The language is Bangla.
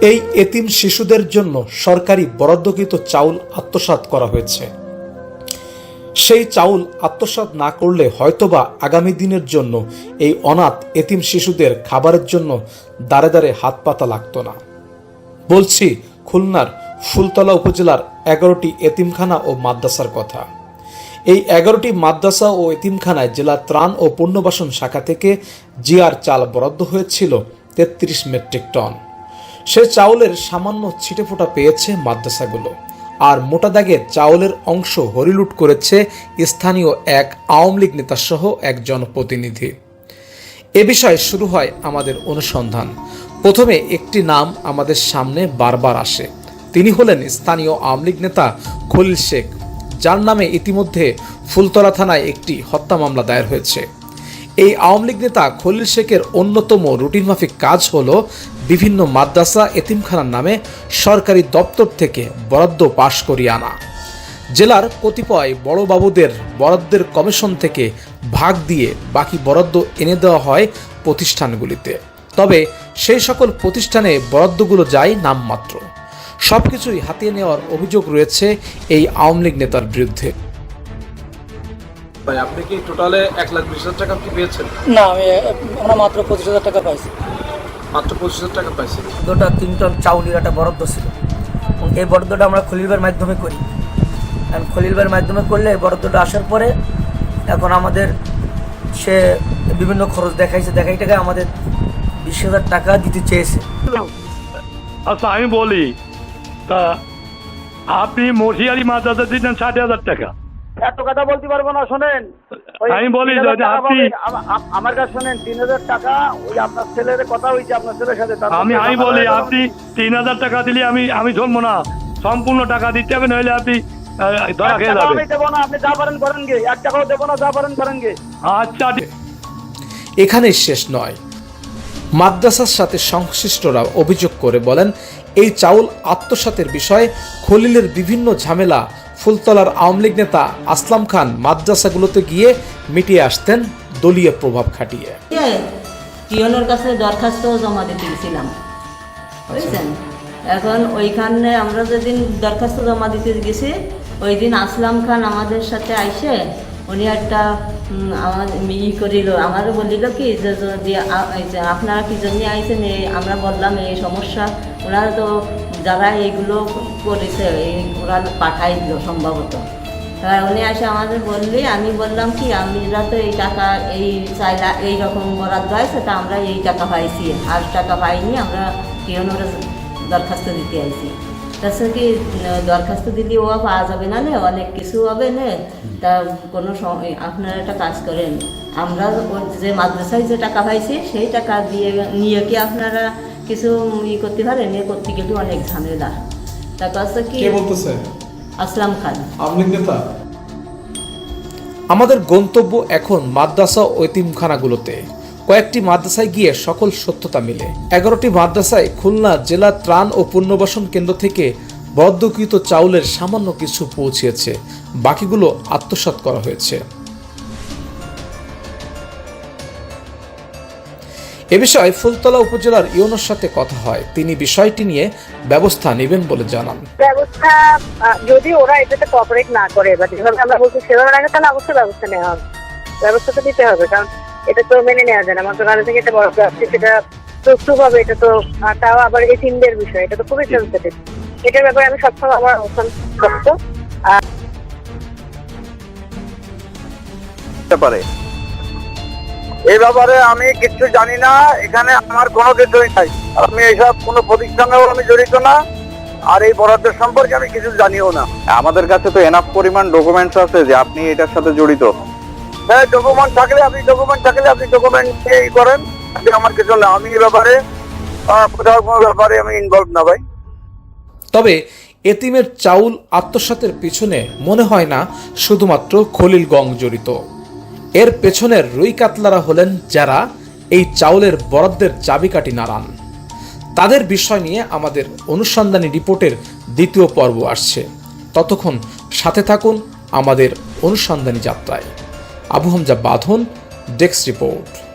এই এতিম শিশুদের জন্য সরকারি বরাদ্দকৃত চাউল আত্মসাৎ করা হয়েছে। সেই চাউল আত্মসাৎ না করলে হয়তোবা আগামী দিনের জন্য এই অনাথ এতিম শিশুদের খাবারের জন্য দাঁড়ে দাঁড়ে হাত পাতা লাগতো না। বলছি, খুলনার ফুলতলা উপজেলার এগারোটি এতিমখানা ও মাদ্রাসার কথা। এই এগারোটি মাদ্রাসা ও এতিমখানায় জেলা ত্রাণ ও পুনর্বাসন শাখা থেকে জিয়ার চাল বরাদ্দ হয়েছিল তেত্রিশ মেট্রিক টন। সে চাউলের সামান্য ছিটেফোঁটা পেয়েছে মাদ্রাসাগুলো আর মোটা দাগে চাউলের অংশ হরিলুট করেছে স্থানীয় এক আওয়ামী লীগ নেতাসহ এক জনপ্রতিনিধি এ বিষয়ে শুরু হয় আমাদের অনুসন্ধান। প্রথমে একটি নাম আমাদের সামনে বারবার আসে। তিনি হলেন স্থানীয় আওয়ামী লীগ নেতা খলিল শেখ, যার নামে ইতিমধ্যে ফুলতলা থানায় একটি হত্যা মামলা দায়ের হয়েছে। এই আওয়ামী লীগ নেতা খলিল শেখের অন্যতম রুটিন মাফিক কাজ হল বিভিন্ন মাদ্রাসা এতিমখানার নামে সরকারি দপ্তর থেকে বরাদ্দ পাশ করিয়ে আনা। জেলার কতিপয় বড়বাবুদের বরাদ্দের কমিশন থেকে ভাগ দিয়ে বাকি বরাদ্দ এনে দেওয়া হয় প্রতিষ্ঠানগুলিতে। তবে সেই সকল প্রতিষ্ঠানে বরাদ্দগুলো যায় নামমাত্র। সবকিছুই হাতিয়ে নেওয়ার অভিযোগ রয়েছে এই আওয়ামী লীগ নেতার বিরুদ্ধে। ভাই আপনি কি টোটালে এক লাখ বিশ হাজার টাকা কি পেয়েছেন? না আমি আমরা মাত্র পঁচিশ হাজার টাকা পাইছি। মাত্র পঁচিশ হাজার টাকা পাইছেন বরাদ্দটা তিন টন চাউলের একটা বরাদ্দ ছিল। এবং এই বরাদ্দটা আমরা খলিলবার মাধ্যমে করি। কারণ খলিলবার মাধ্যমে করলে এই বরাদ্দটা আসার পরে এখন আমাদের সে বিভিন্ন খরচ দেখাইছে দেখাই টাকা আমাদের বিশ হাজার টাকা দিতে চেয়েছে। আচ্ছা আমি বলি তা আপনি মশিয়ারি মাদ্রাসা দিচ্ছেন ষাট হাজার টাকা। এত কথা বলতে পারব না শোনেন। আমি বলি যদি আপনি- আমার কাছে শোনেন তিন হাজার টাকা ওই আপনার ছেলের কথা হয়েছে আপনার ছেলের সাথে আমি আমি বলি আপনি তিন হাজার টাকা দিলে আমি আমি ধরবো না। সম্পূর্ণ টাকা দিতে হবে নইলে আপনি ধরা খেয়ে যাবে। আমি দেবো না আপনি যা পারেন করেন গে। এক টাকাও দেবো না যা পারেন করেন গে। আচ্ছা এখানে শেষ নয়। মাদ্রাসার সাথে সংশ্লিষ্টরা অভিযোগ করে বলেন এই চাউল আত্মসাতের বিষয়ে খলিলের বিভিন্ন ঝামেলা ফুলতলার আওয়ামী লীগ নেতা আসলাম খান মাদ্রাসাগুলোতে গিয়ে মিটিয়ে আসতেন দলীয় প্রভাব খাটিয়ে। টিওনের কাছে দরখাস্ত জমা দিতে গেছিলাম। বুঝছেন? এখন ওইখানে আমরা যেদিন দরখাস্ত জমা দিতে গেছি ওই দিন আসলাম খান আমাদের সাথে আইসে উনি একটা আমার ই করিল। আমারও বলিল কি, যে যদি আপনারা কি জন্য আইছেন? আমরা বললাম, এই সমস্যা। ওরা তো যারা এইগুলো করেছে, এই ওরা পাঠাই দিল সম্ভবত। এবার উনি এসে আমাদের বললি, আমি বললাম কি, আমরা তো এই টাকা, এই চাইলা, এই রকম বরাদ্দ আছে, তা আমরা এই টাকা পাইছি। আর টাকা পাইনি, আমরা কেউ দরখাস্ত দিতে আইছি। তাছাড়া কি দরখাস্ত দিলে ও পাওয়া যাবে না নে? অনেক কিছু হবে না? তা কোনো আপনারা একটা কাজ করেন। আমরা যে মাদ্রাসায় যে টাকা পাইছি সেই টাকা দিয়ে নিয়ে কি আপনারা কিছু ই করতে পারেন? এ করতে গেলে অনেক ঝামেলা। তার কাছে কি? বলতেছে? আসলাম খান। লীগ নেতা? আমাদের গন্তব্য এখন মাদ্রাসা ও এতিমখানাগুলোতে। কয়েকটি মাদ্রাসায় গিয়ে সকল সত্যতা মিলে। এগারোটি মাদ্রাসায় খুলনা জেলা ত্রাণ ও পুনর্বাসন কেন্দ্র থেকে বরাদ্দকৃত চাউলের সামান্য কিছু পৌঁছেছে। বাকিগুলো আত্মসাৎ করা হয়েছে। এ বিষয়ে ফুলতলা উপজেলার ইউনোর সাথে কথা হয়। তিনি বিষয়টি নিয়ে ব্যবস্থা নেবেন বলে জানান। ব্যবস্থা যদি ওরা এটাতে কোঅপারেট না করে, বা যেভাবে আমরা বলছি, সেভাবে রাখে, তাহলে অবশ্যই ব্যবস্থা নেওয়া হবে। ব্যবস্থা তো নিতে হবে, কারণ এটা তো মেনে নেওয়া যায় না। মন্ত্রণালয় থেকে এটা আসছে সেটা প্রস্তুত হবে এটা তো তাও আবার এই তিনদের বিষয় এটা তো খুবই সেন্সিটিভ এটার ব্যাপারে আমি সবসময় আমার অবস্থান করতো পারে। এই ব্যাপারে আমি কিছু জানি না এখানে আমার কোনো কিছুই নাই। আমি এইসব কোনো প্রতিষ্ঠানেও আমি জড়িত না আর এই বরাদ্দ সম্পর্কে আমি কিছু জানিও না। আমাদের কাছে তো এনাফ পরিমাণ ডকুমেন্টস আছে যে আপনি এটার সাথে জড়িত। হ্যাঁ ডকুমেন্ট থাকলে আপনি ডকুমেন্ট থাকলে আপনি ডকুমেন্ট এই করেন। আমার কিছু না, আমি এই ব্যাপারে কোথাও কোনো ব্যাপারে আমি ইনভলভ না ভাই। তবে এতিমের চাউল আত্মসাতের পিছনে মনে হয় না শুধুমাত্র খলিল গং জড়িত। এর পেছনের রুই কাতলারা হলেন যারা এই চাউলের বরাদ্দের চাবিকাঠি নাড়ান তাদের বিষয় নিয়ে আমাদের অনুসন্ধানী রিপোর্টের দ্বিতীয় পর্ব আসছে। ততক্ষণ সাথে থাকুন আমাদের অনুসন্ধানী যাত্রায়। আবু হামজা বাঁধন ডেস্ক রিপোর্ট।